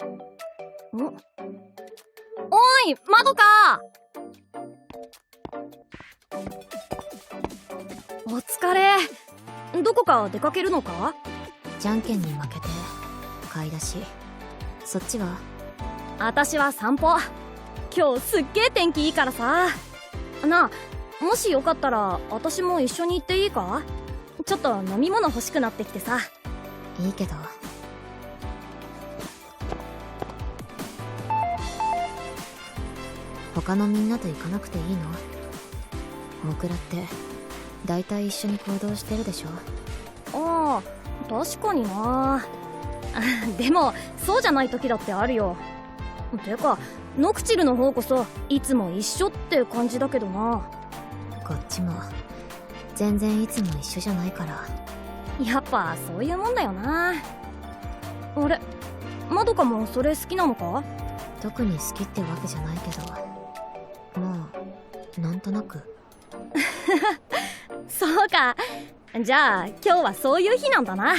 お。いまどか。お疲れ。どこか出かけるのか？じゃんけんに負けて買い出し。そっちは？私は散歩。今日すっげえ天気いいからさ。なあもしよかったら私も一緒に行っていいか？ちょっと飲み物欲しくなってきてさ。いいけど他のみんなと行かなくていいの？大倉って大体一緒に行動してるでしょ？ああ確かにな。でもそうじゃない時だってあるよ。てかノクチルの方こそいつも一緒って感じだけどな。こっちも全然いつも一緒じゃないから。やっぱそういうもんだよな。あれまどかもそれ好きなのか？特に好きってわけじゃないけど。まあなんとなく。そうか。じゃあ今日はそういう日なんだな。